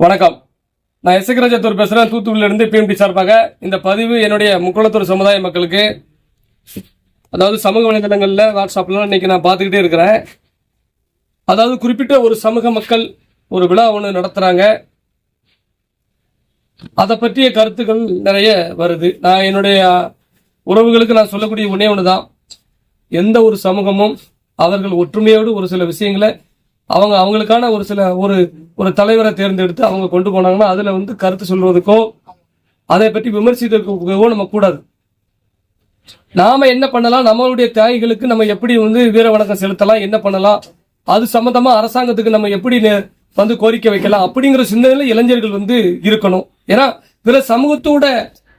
வணக்கம். நான் எசகராஜத்தூர் பேசுறேன். பேசுகிறேன் இருந்து பிஎம்டி சார்பாக இந்த பதிவு என்னுடைய முக்குளத்தூர் சமுதாய மக்களுக்கு அதாவது சமூக வலைதளங்களில் வாட்ஸ்அப்லாம் இன்னைக்கு நான் பார்த்துக்கிட்டே இருக்கிறேன். அதாவது குறிப்பிட்ட ஒரு சமூக மக்கள் ஒரு விழா ஒன்று நடத்துகிறாங்க அதை பற்றிய கருத்துக்கள் நிறைய வருது. நான் என்னுடைய உறவுகளுக்கு நான் சொல்லக்கூடிய ஒன்றே ஒன்று தான் எந்த ஒரு சமூகமும் அவர்கள் ஒற்றுமையோடு ஒரு சில விஷயங்களை அவங்க அவங்களுக்கான ஒரு சில ஒரு ஒரு தலைவரை தேர்ந்தெடுத்து அவங்க கொண்டு போனாங்கன்னா அதுல வந்து கருத்து சொல்வதற்கோ அதை பற்றி விமர்சிக்கிறதுக்கோ நம்ம கூடாது. நாம என்ன பண்ணலாம்? நம்மளுடைய தியாகிகளுக்கு நம்ம எப்படி வந்து வீர வணக்கம் செலுத்தலாம்? என்ன பண்ணலாம்? அது சம்பந்தமா அரசாங்கத்துக்கு நம்ம எப்படி வந்து கோரிக்கை வைக்கலாம்? அப்படிங்கிற சிந்தனையில இளைஞர்கள் வந்து இருக்கணும். ஏன்னா பிற சமூகத்தோட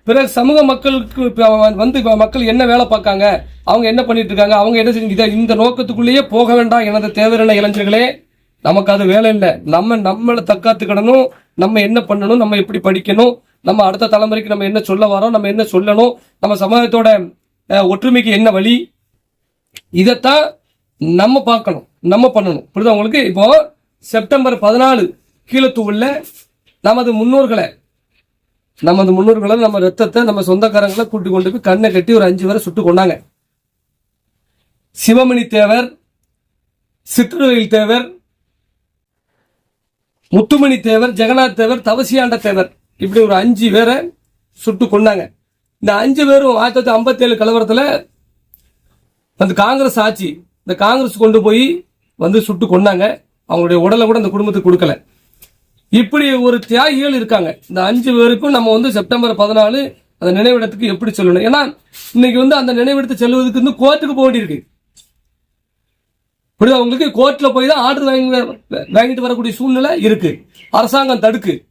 பிறகு சமூக மக்களுக்கு வந்து மக்கள் என்ன வேலை பார்க்காங்க? அவங்க என்ன பண்ணிட்டு இருக்காங்க? அவங்க என்ன செஞ்சு இதை- இந்த நோக்கத்துக்குள்ளேயே போக வேண்டாம் எனது தேவையான இளைஞர்களே. நமக்கு அது வேலை இல்லை. நம்ம நம்மளை தற்காத்துக்கிடணும் நம்ம என்ன பண்ணணும்? நம்ம எப்படி படிக்கணும்? நம்ம அடுத்த தலைமுறைக்கு நம்ம என்ன சொல்ல வரோம்? நம்ம என்ன சொல்லணும்? நம்ம சமுதாயத்தோட ஒற்றுமைக்கு என்ன வழி? இதைத்தான் நம்ம பார்க்கணும். நம்ம பண்ணணும். புரியுதா உங்களுக்கு? இப்போ செப்டம்பர் பதினாலு கீழத்தூவில் நமது முன்னோர்களை நமது முன்னோர்களை நம்ம ரத்தத்தை நம்ம சொந்தக்காரங்களை கூட்டி கொண்டு போய் கண்ணை கட்டி ஒரு அஞ்சு பேரை சுட்டு கொண்டாங்க. சிவமணி தேவர் சிற்றுரையில் தேவர் முத்துமணி தேவர் ஜெகநாத் தேவர் தவசியாண்ட தேவர். இப்படி ஒரு அஞ்சு பேரை சுட்டு கொண்டாங்க. இந்த அஞ்சு பேரும் ஆயிரத்தி தொள்ளாயிரத்தி ஐம்பத்தி ஏழு கலவரத்தில் அந்த காங்கிரஸ் ஆட்சி இந்த காங்கிரஸ் கொண்டு போய் வந்து சுட்டு கொண்டாங்க. அவங்களுடைய உடலை கூட அந்த குடும்பத்துக்கு கொடுக்கல. இப்படி ஒரு தியாகிகள் இருக்காங்க. இந்த அஞ்சு பேருக்கும் நம்ம வந்து செப்டம்பர் பதினாலு அந்த நினைவிடத்துக்கு எப்படி சொல்லணும்? ஏன்னா இன்னைக்கு வந்து அந்த நினைவிடத்தை செல்வதற்கு வந்து கோர்ட்டுக்கு போக வேண்டியிருக்கு. புரியுதா? அவங்களுக்கு கோர்ட்ல போய் தான் ஆர்டர் வாங்கி வர- வாங்கிட்டு வரக்கூடிய சூழ்நிலை இருக்கு. அரசாங்கம் தடுக்கு.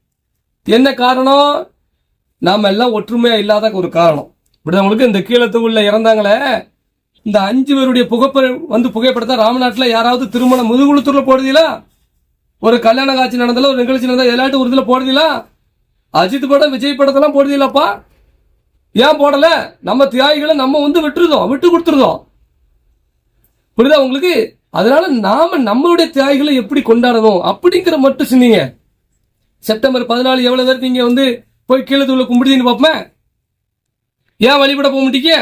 என்ன காரணம்? நாம எல்லாம் ஒற்றுமையா இல்லாத ஒரு காரணம். இப்படி அவங்களுக்கு இந்த கீழத்துக்குள்ள இறந்தாங்களே இந்த அஞ்சு பேருடைய புகைப்பட வந்து புகைப்படத்தை ராமநாட்டில் யாராவது திருமணம் முதுகுளத்தூர்ல போடுதீங்களா ஒரு கல்யாண காட்சி நடந்தாலும் ஒரு நிகழ்ச்சி நடந்தால் எல்லாட்டும் ஒரு இதுல அஜித் படம் விஜய் படத்தெல்லாம் போடுதில்லப்பா ஏன் போடல? நம்ம தியாகிகளை நம்ம வந்து விட்டுருதோம் விட்டு கொடுத்துருதோம். புரியுதா உங்களுக்கு? அதனால நாம நம்மளுடைய தியாகிகளை எப்படி கொண்டாடணும் அப்படிங்கிற மட்டும் சொன்னீங்க செப்டம்பர் பதினாலு எவ்வளவு பேர் நீங்க வந்து போய் கீழே தூள கும்பிடுதீங்கன்னு பார்ப்பேன் ஏன் வழிபட போக மாட்டீங்க?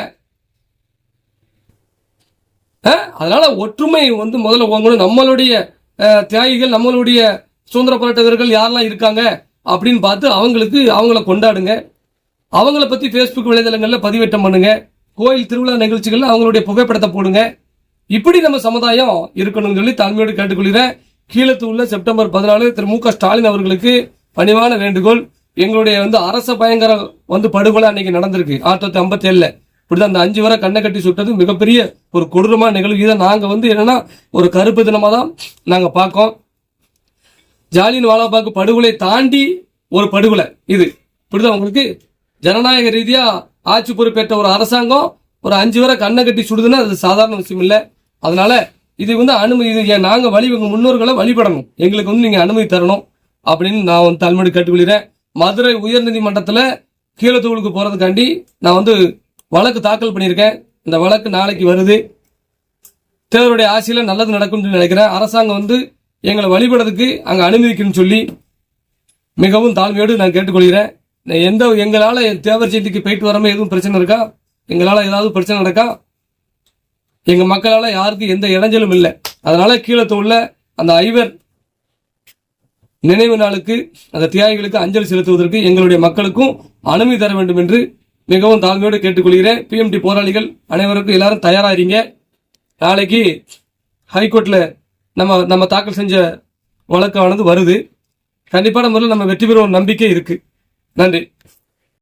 அதனால ஒற்றுமை வந்து முதல்ல வாங்கணும் நம்மளுடைய தியாகிகள் நம்மளுடைய சுதந்திர போராட்ட வீரர்கள் யாரெல்லாம் இருக்காங்க அப்படின்னு பார்த்து அவங்களுக்கு அவங்கள கொண்டாடுங்க. அவங்கள பற்றி ஃபேஸ்புக் வலைதளங்களில் பதிவேற்றம் பண்ணுங்க. கோயில் திருவிழா நிகழ்ச்சிகளில் அவங்களுடைய புகைப்படத்தை போடுங்க. இப்படி நம்ம சமுதாயம் இருக்கணும்னு சொல்லி தாழ்மையோடு கேட்டுக்கொள்கிறேன். கீழத்தூர்ல செப்டம்பர் பதினாலு திரு மு க ஸ்டாலின் அவர்களுக்கு பணிவான வேண்டுகோள். எங்களுடைய வந்து அரச பயங்கர வந்து படுகொலை அன்னைக்கு நடந்திருக்கு. ஆயிரத்தி தொள்ளாயிரத்தி ஐம்பத்தி ஏழுல இப்படிதான் அந்த அஞ்சு வரை கண்ணை கட்டி சுட்டது மிகப்பெரிய ஒரு கொடூரமான நிகழ்வு. இதை நாங்கள் வந்து என்னன்னா ஒரு கருப்பு தினமாக தான் நாங்கள் பார்க்கோம். ஜாலியன் வாலாபாக்கு படுகொலை தாண்டி ஒரு படுகொலை இது. இப்படிதான் உங்களுக்கு ஜனநாயக ரீதியாக ஆட்சி பொறுப்பேற்ற ஒரு அரசாங்கம் ஒரு அஞ்சு வரை கண்ணை கட்டி சுடுதுன்னா அது சாதாரண விஷயம் இல்லை. அதனால இது வந்து அனுமதி இது நாங்கள் வழி எங்கள் முன்னோர்களை வழிபடணும். எங்களுக்கு வந்து நீங்கள் அனுமதி தரணும் அப்படின்னு நான் வந்து தலைமுறை கேட்டுக்கொள்கிறேன். மதுரை உயர்நீதிமன்றத்தில் கீழத்தூளுக்கு போகிறதுக்காண்டி நான் வந்து வழக்கு தாக்கல் பண்ணியிருக்கேன். இந்த வழக்கு நாளைக்கு வருது. தேவருடைய ஆசையில் நல்லது நடக்கும்னு நினைக்கிறேன். அரசாங்கம் வந்து எங்களை வழிபடுறதுக்கு அங்கே அனுமதிக்கணும்னு சொல்லி மிகவும் தாழ்மையோடு நான் கேட்டுக்கொள்கிறேன். நான் எந்த என் தேவர் ஜெயந்திக்கு போயிட்டு வராமல் எதுவும் பிரச்சனை இருக்கா? எங்களால் ஏதாவது பிரச்சனை நடக்கா? எங்கள் மக்களால் யாருக்கும் எந்த இடைஞ்சலும் இல்லை. அதனால் கீழே கீழத்தூர்ல அந்த ஐவர் நினைவு நாளுக்கு அந்த தியாகிகளுக்கு அஞ்சலி செலுத்துவதற்கு எங்களுடைய மக்களுக்கும் அனுமதி தர வேண்டும் என்று மிகவும் தாழ்மையோடு கேட்டுக்கொள்கிறேன். பிஎம்டி போராளிகள் அனைவருக்கும் எல்லாரும் தயாராகிறீங்க. நாளைக்கு ஹைகோர்ட்டில் நம்ம நம்ம தாக்கல் செஞ்ச வழக்கானது வருது. கண்டிப்பான முறையில் நம்ம வெற்றி பெறும் நம்பிக்கை இருக்குது நன்றி.